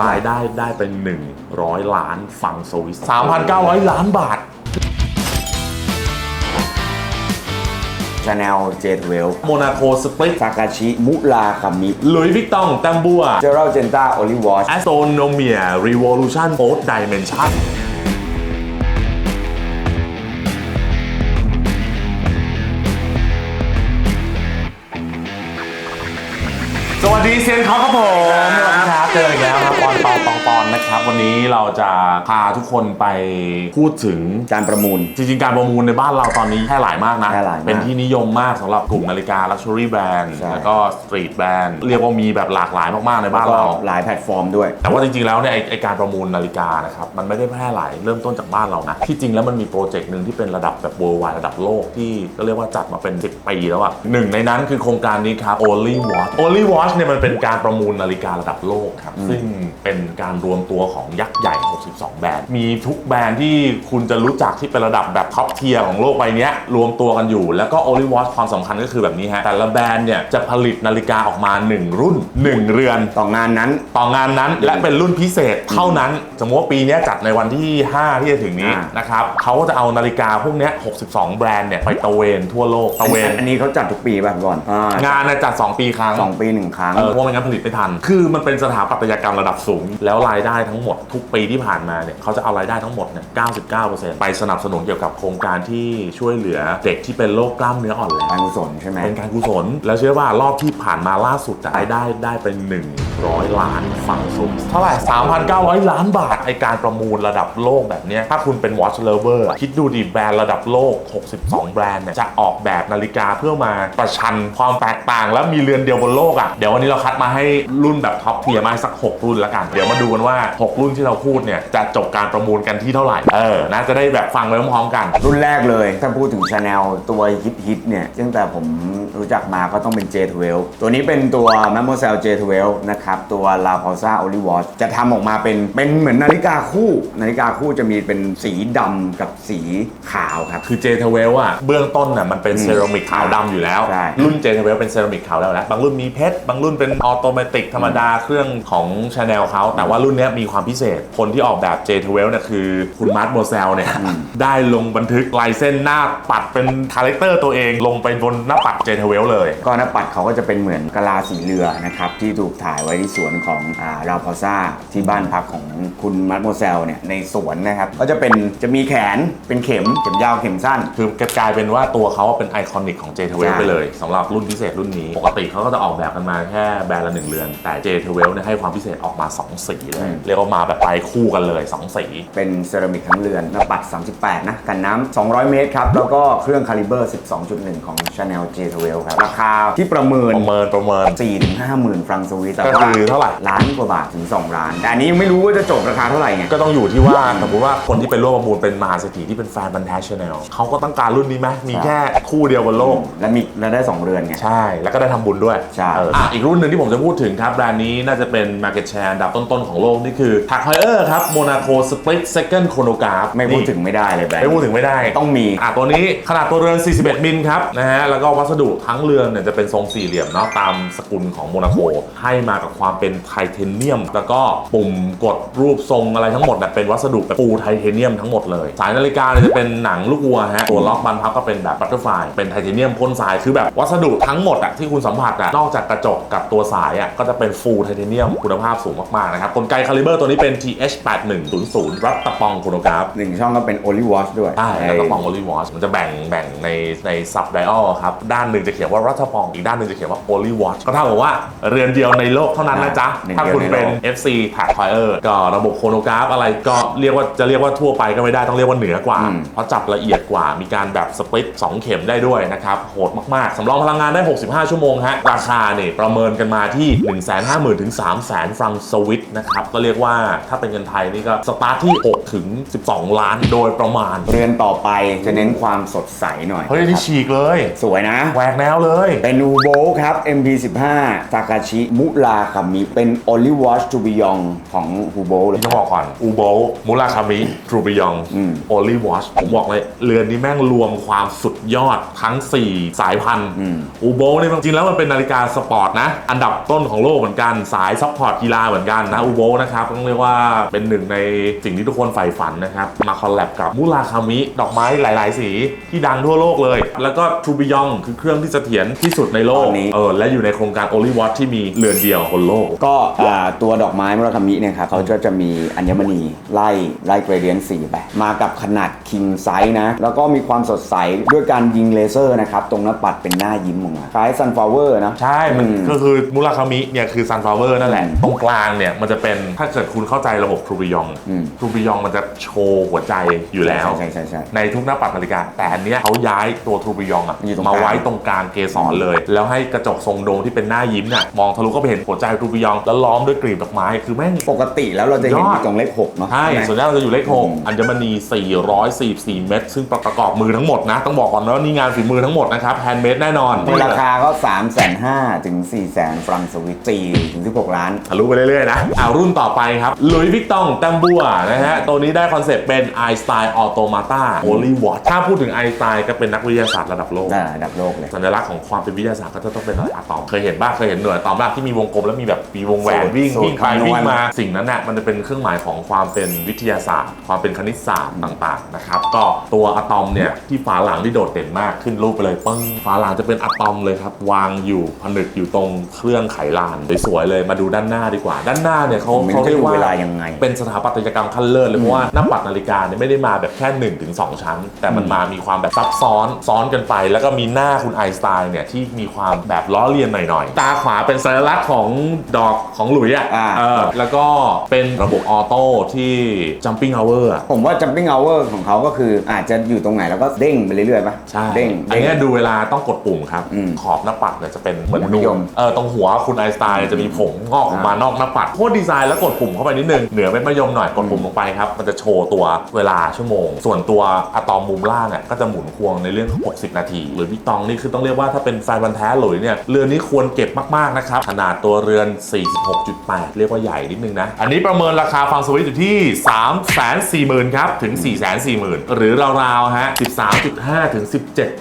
รายได้ได้เป็น 100 ล้านฟังสวิส3,900 ล้านบาท ชาแนลเจทเวลโมนาโคสปริตซากาชิ มุราคามิหลุยส์วิกตองแตมบัวเจอรัลเจนต้าโอลิวอชแอสโตโนเมียรีวอลูชันโฟร์ดิเมนชันสวัสดีเซียนเขาครับผม นปองปอนนะครับ วันนี้เราจะพาทุกคนไปพูดถึง การประมูล จริงๆ การประมูลในบ้านเราตอนนี้แพร่หลายมากนะ แพร่หลายมากเป็นที่นิยมมากสำหรับกลุ่มนาฬิกา Luxury Brand ใช่ แล้วก็ Street Brand เรียกว่ามีแบบหลากหลายมากๆในบ้านก็เรา หลายแพลตฟอร์มด้วย แต่ว่าจริงๆ แล้วเนี่ยไอ้ไอการประมูลนาฬิกานะครับมันไม่ได้แพร่หลายเริ่มต้นจากบ้านเรานะ ที่จริงแล้วมันมีโปรเจกต์หนึ่งที่เป็นระดับแบบ worldwide ระดับโลกที่ก็เรียกว่าจัดมาเป็น 10 ปีแล้วอะหนึ่งในนั้นคือโครงการนี้ครับ Only Watch Only Watch เนี่ยมันเป็นการประมูลนาฬิการะดับโลกครับซึ่งเป็นการรวมตัวของยักษ์ใหญ่ 62 แบรนด์ มีทุกแบรนด์ที่คุณจะรู้จักที่เป็นระดับแบบท็อปเทียร์ของโลกใบเนี้ยรวมตัวกันอยู่ แล้วก็ Only Watch ความสำคัญก็คือแบบนี้ฮะ แต่ละแบรนด์เนี่ยจะผลิตนาฬิกาออกมา 1 รุ่น 1 เรือน ต่องานนั้น ต่องานนั้นและเป็นรุ่นพิเศษเท่านั้น สมมติว่าปีเนี้ยจัดในวันที่ 5 ที่จะถึงนี้อ่านนะครับเขาก็จะเอานาฬิกาพวกเนี้ย62 แบรนด์เนี่ยไปตระเวนทั่วโลกตระเวนอันนี้เขาจัดทุกปีป่ะก่อนอ่างานน่ะจัด 2 ปีครั้งสองปีหนึ่งครั้งเออเพราะไม่งั้นผลิตไม่ทัน คือมันเป็นสถาปัตยกรรมระดับสูงแล้วรายได้ทั้งหมดทุกปีที่ผ่านมาเนี่ยเขาจะเอารายได้ทั้งหมดเนี่ย 99%ไปสนับสนุนเกี่ยวกับโครงการที่ช่วยเหลือเด็กที่เป็นโรคกล้ามเนื้ออ่อนแรงการกุศลใช่ไหมเป็นการกุศล แล้วเชื่อว่ารอบที่ผ่านมาล่าสุดอะรายได้ได้เป็น 100 ล้านฟังซุมเท่าไหร่ 3,900 ล้านบาทไอการประมูลระดับโลกแบบเนี้ยถ้าคุณเป็น watch lover อะคิดดูดิแบรนด์ระดับโลก 62 แบรนด์เนี่ยจะออกแบบนาฬิกาเพื่อมาประชันความแตกต่าง และมีเรือนเดียวบนโลกอะเดี๋ยววันนี้เราคัดมาให้รุ่นแบบท็อปเทียร์มาให้สัก 6 รุ่นแล้วกัน เดี๋ยวมาดูกันว่า6 รุ่นที่เราพูดเนี่ยจะจบการประมูลกันที่เท่าไหร่ เออ น่าจะได้แบบฟังไปพร้อมๆกัน รุ่นแรกเลย ถ้าพูดถึงชาแนลตัวฮิตฮิตๆเนี่ยตั้งแต่ผมรู้จักมาก็ต้องเป็น J12 ตัวนี้เป็นตัว m a m o s e l J12 นะครับ ตัว La p a u s a o l i Watch จะทำออกมาเป็นเป็นเหมือนนาฬิกาคู่ นาฬิกาคู่จะมีเป็นสีดำกับสีขาวครับ คือเจเทเวลอะเบื้องต้นน่ะมันเป็นอืมเซรามิกขาวดำอยู่แล้ว ใช่ รุ่นเจเทเวลเป็นเซรามิกขาวดำแล้วบางรุ่นมีเพชรบางรุ่นเป็นออโตเมติกธรรมดาเครื่องของชาแนลเขาแต่ว่ารุ่นเนี้ยมีความพิเศษ คนที่ออกแบบเจเทเวลเนี่ยคือคุณมาร์ตโมเซลเนี่ยได้ลงบันทึกลายเส้นหน้าปัดเป็นคาแรคเตอร์ตัวเองลงไปบนหน้าปัดเจเทเวลเลย ก็หน้าปัดเขาก็จะเป็นเหมือนกะลาสีเรือนะครับที่ถูกถ่ายไว้ที่สวนของอ่าราพอซ่าที่บ้านพักของคุณมัดโมเซลเนี่ยในสวนนะครับก็จะเป็นจะมีแขนเป็นเข็มเข็มยาวเข็มสั้น คือกลายเป็นว่าตัวเขาเป็นไอคอนิกของ j 2ใช่ไปเลยสำหรับรุ่นพิเศษรุ่นนี้ ปกติเขาก็จะออกแบบกันมาแค่แบรนด์ละหนึ่งเรือนแต่ j 2เนี่ยให้ความพิเศษออกมา 2 สีเลยเรียกว่ามาแบบไปคู่กันเลย 2 สี เป็นเซรามิกทั้งเรือนหน้าปัด 38 นะ กันน้ำ 200 เมตรครับ แล้วก็เครื่องคาลิเบอร์ 12.1 ของ Chanel J12 ครับ ราคาที่ประเมิน ประเมินประเมิน 4 ถึง 5 หมื่นฟรังสวิสแต่ก็ว่าคือเท่าไหร่ ล้านกว่าบาทถึง 2 ล้าน แต่อันนี้ยังไม่รู้ว่าจะจบราคาเท่าไหร่ไง ก็ต้องอยู่ที่ว่าสมมติว่าคนที่เป็นร่วมประมูลเป็นมหาเศรษฐีที่เป็นแฟนบันแทชแนลเขาก็ต้องการรุ่นนี้ไหมมีแค่คู่เดียวบนโลก และมีและได้2เรือนไง ใช่ แล้วก็ได้ทำบุญด้วยใช่ เอออะอีกรุ่นหนึ่งที่ผมจะพูดถึงครับแบรนด์นี้น่าจะเป็น Market Share อันดับต้นๆของโลกนี่คือ Tag Heuer ครับ Monaco Split Second Chronograph ไม่พูดนี่ถึงไม่ได้เลยแบรนด์ไม่พูดถึงไม่ได้ต้องมีอะตัวนี้ขนาดตัวเรือน 41 มิลครับนะฮะแล้วก็วัสดุทั้งเรือนเนี่ยจะเป็นทรงสี่เหลี่ยมเนาะตามสกุลของโมนาโกให้มากับความเป็นไทเทเนียม แล้วก็ปุ่มกดรูปทรงอะไรทั้งหมดเนี่ยเป็นวัสดุแบบปูไทเทเนียมทั้งหมดเลย สายนาฬิกาเนี่ยจะเป็นหนังลูกวัวฮะตัวล็อกบันพับก็เป็นแบบบัตเตอร์ไฟเป็นไทเทเนียมพ่นสายคือแบบวัสดุทั้งหมดอะที่คุณสัมผัสอะนอกจากกระจกกับตัวสายอะก็จะเป็นฟูลไทเทเนียมคุณภาพสูงมากๆนะครับกลไกคาลิเบอร์ตัวนี้เป็น TH8100 รับตะปองโครโนกราฟหนึ่งช่องก็เป็น Only Watch ด้วยใช่แล้วก็ปองโอลิวอชมันจะแบ่งแบ่งในในซับไดอัลครับ ด้านหนึ่งจะเขียนว่ารัฐปอง อีกด้านหนึ่งจะเขียนว่าโอลิวอชก็เท่ากับว่าเรือนเดียวในโลกเท่านั้นนะจ๊ะ หนึ่งถ้าเดียวคุณเป็นในโลก FC Tag Fire ก็ระบบโครโนกราฟอะไรก็เรียกว่าจะเรียกว่าทั่วไปก็ไม่ได้ต้องเรียกว่าเหนือกว่าอืมเพราะจับละเอียดกว่ามีการแบบสปริต2 เข็มได้ด้วยนะครับ โหดมาก ๆ สำรองพลังงานได้ 65 ชั่วโมงฮะราคาเนี่ยประเมินกันมาที่ 1 5 0 0 0 0ถึง3 0 0 0 0ฟรังสวิตนะครับก็เรียกว่าถ้าเป็นเงินไทยนี่ก็สตาร์ทที่6ถึง 12 ล้านโดยประมาณ เรือนต่อไปจะเน้นความสดใสหน่อยเฮ้ยอันนี่ฉีกเลย สวยนะ แหวกแนวเลย เป็นอูโบครับ MP15 ซากาชิมุราคามิเป็น Only Watch to Beyond ของอูโบเลยที่ต้องบอกก่อนอูโบมูราคามิทรูบิยองอืมโอลิวอชผมบอกเลยเรือนนี้แม่งรวมความสุดยอดทั้ง 4 สายพันธุ์อืมอูโบเนี่ยจริงๆแล้วมันเป็นนาฬิกาสปอร์ตนะ อันดับต้นของโลกเหมือนกันสายซัพพอร์ตกีฬาเหมือนกันการนะอุโบะนะครับต้องเรียกว่าเป็นหนึ่งในสิ่งที่ทุกคนใฝ่ฝันนะครับ มาคอลแลบกับมุราคามิ ดอกไม้หลาย ๆ สีที่ดังทั่วโลกเลย แล้วก็ทูบิยองคือเครื่องที่เสถียรที่สุดในโลกตอนนี้ เออและอยู่ในโครงการ Only Watch ที่มีเรือนเดียวบนโลก ก็อ่าตัวดอกไม้มุราคามิเนี่ยครับเขาก็จะมีอัญมณีไล่ไล่เกรเดียนสีไปมากับขนาดคิงไซส์นะ แล้วก็มีความสดใสด้วยการยิงเลเซอร์นะครับ ตรงหน้าปัดเป็นหน้ายิ้มออกมาคล้ายซันฟลาวเวอร์นะ ใช่ มันอืมก็คือมูราคามิเนี่ยคือซันฟลาวเวอร์นั่นแหละ อืม ตรงกลางเนี่ยมันจะเป็นถ้าเกิดคุณเข้าใจระบบทูบิยองอืมทูบิยองมันจะโชว์หัวใจอยู่แล้วใช่ใช่ใช่ใช่ ในทุกหน้าปัดนาฬิกา แต่อันเนี้ยเขาย้ายตัวทูบิยองอะอยู่ตรงกมาลาง ไว้ตรงกลางเกสรเลย แล้วให้กระจกทรงโดมที่เป็นหน้ายิ้มเนี่ยมองทะลุก็ไปเห็นหัวใจทูบิยอง แล้วล้อมด้วยกลีบดอกไม้คือแม่ง ปกติแล้วเราจะเห็นยอดอยู่ตรงเลขหกเนาะใช่ไหมส่วนใหญ่เราจะอยู่เลขหกอืมอัญมณี 444 เม็ดซึ่งประกอบมือทั้งหมดนะ ต้องบอกก่อนนะว่านี่งานฝีมือทั้งหมดนะครับแฮนด์เมดแน่นอนมูลราคาก็3 5 0 0 0ถึง4 0 0 0 0ฟรังสวิต4ถึง16ล้าน ทะลุไปเรื่อยๆนะเอารุ่นต่อไปครับลุยวิกตองแตมบัวนะฮะ ตัวนี้ได้คอนเซปต์เป็น i s t y l e Automata Holy Watch ถ้าพูดถึง i s t y l e ก็เป็นนักวิทยาศาสตร์ระดับโลกได้ระดับโลกเลย สัญลักษณ์ของความเป็นวิทยาศาสตร์ก็จะต้องเป็นอะไรอะตอม เคยเห็นบ้างเคยเห็นหน่วยอะตอมบ้างที่มีวงกลมแล้วมีแบบมีวงแหวนสูตรวิ่งสูตรวิ่งไปคำนวณ วิ่งมา สิ่งนั้นน่ะมันจะเป็นเครื่องหมายของความเป็นวิทยาศาสตร์ ความเป็นคณิตศาสตร์ต่างๆนะครับก็ตัวอะตอมเนี่ยที่ฝาหลังที่โดดเด่นมากขึ้นรูปไปเลยปึ้งฝาหลังจะเป็นอะตอมเลยครับวางอยู่ผนึกอยู่ตรงเครื่องไขลานสวยๆเลยมาดูด้านหน้าดีกว่า ด้านหน้าเนี่ยเขามันเขาจะเรียดูกว่าเวลายังไง เป็นสถาปัตยกรรมขั้นเลิศเลยเพราะว่าหน้าปัดนาฬิกาเนี่ยไม่ได้มาแบบแค่1นถึงสชั้น แต่มันมามีความแบบซับซ้อนซ้อนกันไป แล้วก็มีหน้าคุณไอน์สไตน์เนี่ยที่มีความแบบล้อเลียนหน่อยๆ ตาขวาเป็นสัญลักษณ์ของดอกของหลุยอะอ่า เออแล้วก็เป็นระบบออโต้ที่ jumping hour อะ ผมว่า jumping hour ของเขาก็คืออาจจะอยู่ตรงไหนแล้วก็เด้งไปเรื่อยๆป่ะใช่เด้งอันเนี้ยดูเวลาต้องกดปุ่มครับ อืมขอบหน้าปัดเนี่ยจะเป็นเหมือนมัธนูยนมเออตรงหัวคุณไอน์สไตน์จะมีผมงอกออกมานอกหน้าปัดโคตรดีไซน์แล้วกดปุ่มเข้าไปนิดนึงเหนือเป็นมะยมหน่อยกดปุ่มลงไปครับมันจะโชว์ตัวเวลาชั่วโมง ส่วนตัวอะตอมมุมล่างอะก็จะหมุนควงในเรื่องของ60 นาที หรือพี่ตองนี่คือต้องเรียกว่าถ้าเป็นแฟนบันธุ์แท้หลุยเนี่ยเรือนนี้ควรเก็บมากๆนะครับขนาดตัวเรือน 46.8 เรียกว่าใหญ่นิดนึงนะอันนี้ประเมินราคาฟังสวิตอยู่ที่ 340,000ครับถึง 440,000 หรือราวๆฮะ 13.5 ถึง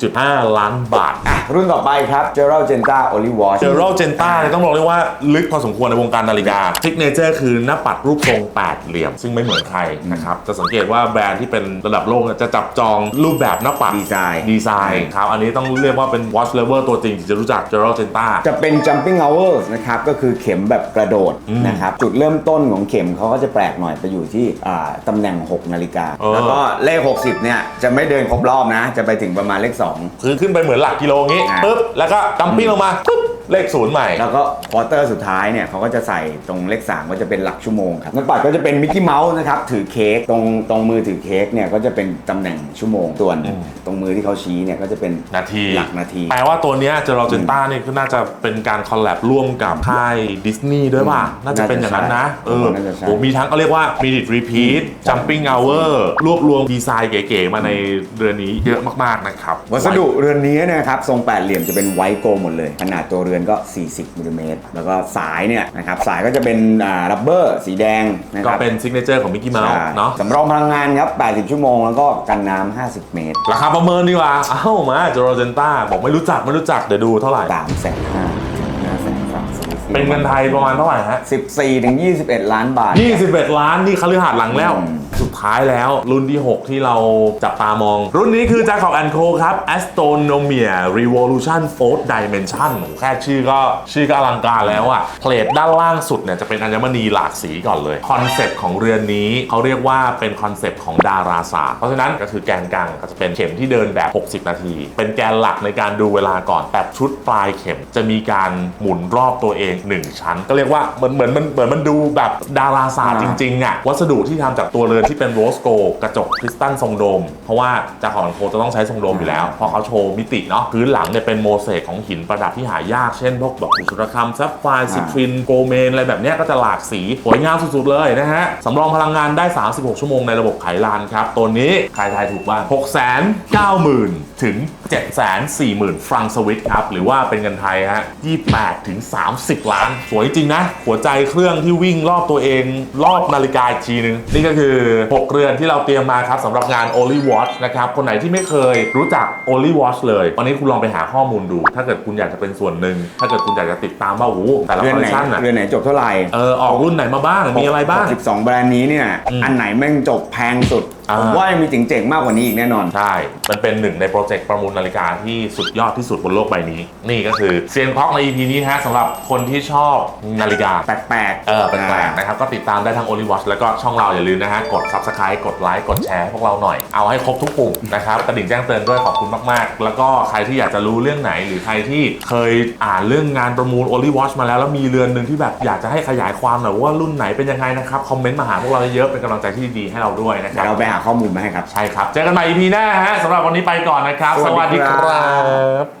17.5 ล้านบาทอะรุ่นต่อไปครับ Gerald Genta Only Watch เจอรัลเจนต้าเนี่ยต้องบอกเลยว่าลึกพอสมควรในวงการนาฬิกาทิกเนเจอร์คือหน้าปัดรูปทรงแปดเหลี่ยม ซึ่งไม่เหมือนใครนะครับจะสังเกตว่าแบรนด์ที่เป็นระดับโลกเนี่ยจะจับจองรูปแบบหน้าปัดดีไซน์ดีไซน์ครับอันนี้ต้องเรียกว่าเป็น watch lover ตัวจริงที่จะรู้จักเจอรัลเจนต้าจะเป็น jumping hours นะครับก็คือเข็มแบบกระโดดอืมนะครับจุดเริ่มต้นของเข็มเขาก็จะแปลกหน่อยไปอยู่ที่อ่าตำแหน่ง 6 นาฬิกาเออแล้วก็เลข 60 เนี่ย จะไม่เดินครบรอบนะ จะไปถึงประมาณเลข 2 คือขึ้นไปเหมือนหลักกิโลงี้อ่าปุ๊บแล้วก็ดัมปิ้งลงมาปุ๊บ เลขศูนย์ใหม่ แล้วก็ควอเตอร์สุดท้ายเนี่ยเขาก็จะใส่ตรงเลข3ก็จะเป็นหลักชั่วโมงครับน้ำปัดก็จะเป็นมิกกี้เมาส์นะครับถือเค้กตรงตรงมือถือเค้กเนี่ยก็จะเป็นตำแหน่งชั่วโมงส่วนอืมตรงมือที่เขาชี้เนี่ยก็จะเป็นนาที หลักนาที แปลว่าตัวเนี้เจอรัลเจนต้านี่ก็น่าจะเป็นการคอลแลบร่วมกับค่ายดิสนีย์ด้วยป่ะ น่าจะเป็นอย่างนั้นนะ เออน่าจะใช่ โหมีทั้งก็เรียกว่า minute repeat jumping hour รวบรวมดีไซน์เก๋ๆมาในเรือนนี้เยอะมากๆนะครับ วัสดุเรือนนี้เนะครับทรงแปดเหลี่ยมจะเป็นไวท์โกลด์หมดเลยขนาดตัวเรือนก็ 40มิลลิเมตรแล้วก็สายเนี่ยนะครับสายก็จะเป็นอ่ารับเบอร์สีแดงนะคก็รับเป็นซิกเนเจอร์ของมิกกี้เมาส์ใช่เนาะสำรองพลังงานครับ 80 ชั่วโมงแล้วก็กันน้ำ50 เมตร ราคาประเมินดีกว่า เอ้ามาเจอรัลเจนต้าบอกไม่รู้จักไม่รู้จักเดี๋ยวดูเท่าไหร่3แสนห้า เป็นเงินไทยประมาณเท่าไหร่ฮะ 14ถึง21 ล้านบาท 21 ล้านนี่คฤหาสน์หลังแล้วอืมสุดท้ายแล้วรุ่นที่ 6 ที่เราจับตามอง รุ่นนี้คือ Jacob Co ครับ Astronomia Revolution 4th Dimension โอ้โหแค่ชื่อก็ชื่อก็อลังการแล้วอะเพลทด้านล่างสุดเนี่ยจะเป็นอัญมณีหลากสีก่อนเลย คอนเซปต์ของเรือนนี้เขาเรียกว่าเป็นคอนเซปต์ของดาราศาสตร์เพราะฉะนั้นก็คือแกนกลางก็จะเป็นเข็มที่เดินแบบ 60 นาที เป็นแกนหลักในการดูเวลาก่อนแต่ชุดปลายเข็มจะมีการหมุนรอบตัวเอง1ชั้น ก็เรียกว่าเหมือนเหมือนมันเหมือนมันดูแบบดาราศาสตร์จริงๆอะวัสดุที่ทำจากตัวเรือนที่เป็นโรสโกกระจกคริสตัลทรงโดม เพราะว่าจาของโคจะต้องใช้ทรงโดมอยู่แล้วเพราะเขาโชว์มิติเนาะพื้นหลังเนี่ยเป็นโมเสกของหินประดับที่หายากเช่นพวกดอกบุษรคำซับไฟซิทรินโกเมนอะไรแบบเนี้ยก็จะหลากสีสวยงามสุดๆเลยนะฮะสำรองพลังงานได้ 36 ชั่วโมงในระบบไขลานครับตัวนี้ใครทายถูกบ้าง6 9 0 0 0 0ถึง 740,000 ฟรังสวิตครับ หรือว่าเป็นเงินไทยฮะ 28 ถึง 30 ล้าน สวยจริงนะ หัวใจเครื่องที่วิ่งรอบตัวเองรอบนาฬิกาอีกทีนึง นี่ก็คือ 6 เรือนที่เราเตรียมมาครับสำหรับงาน Only Watch นะครับ คนไหนที่ไม่เคยรู้จัก Only Watch เลย วันนี้คุณลองไปหาข้อมูลดู ถ้าเกิดคุณอยากจะเป็นส่วนหนึ่ง ถ้าเกิดคุณอยากจะติดตามว่าโอ้โหแต่ละเรืคออนลไหเลคนชันอะเรือนไหนจบเท่าไหร่เออออกรุ่นไหนมาบ้างมีอะไรบ้าง 12 แบรนด์นี้เนี่ยอืมอันไหนแม่งจบแพงสุดอ่า ผมว่ายังมีเจ๋งๆมากกว่านี้อีกแน่นอน ใช่ มันเป็นหนึ่งในโปรเจกต์ประมูลนาฬิกาที่สุดยอดที่สุดบนโลกใบนี้ นี่ก็คือเซียนคล็อกใน EP นี้นะฮะสำหรับคนที่ชอบนาฬิกา แปลกๆ เออแปลกๆนะครับ ก็ติดตามได้ทาง Only Watch แล้วก็ช่องเราอย่าลืมนะฮะ กด Subscribe กดไลค์กดแชร์ให้พวกเราหน่อย เอาให้ครบทุกปุ่มนะครับกระดิ่งแจ้งเตือนด้วยขอบคุณมากๆ แล้วก็ใครที่อยากจะรู้เรื่องไหน หรือใครที่เคยอ่านเรื่องงานประมูล Only Watch มาแล้วแล้วมีเรือนหนึ่งที่แบบอยากจะให้ขยายความหน่อยว่ารุ่นไหนเป็นยังไงนะครับคอมเมนต์มาหาพวกเราเยอะๆเป็นกำลังใจที่ดีให้เราด้วยนะคเดี๋รัยวบเราไปหาข้อมูลมาให้ครับ ใช่ครับ เจอกันใหม่ EP หน้าฮะสำหรับวันนี้ไปก่อนนะครับ สวัสดีครับครับ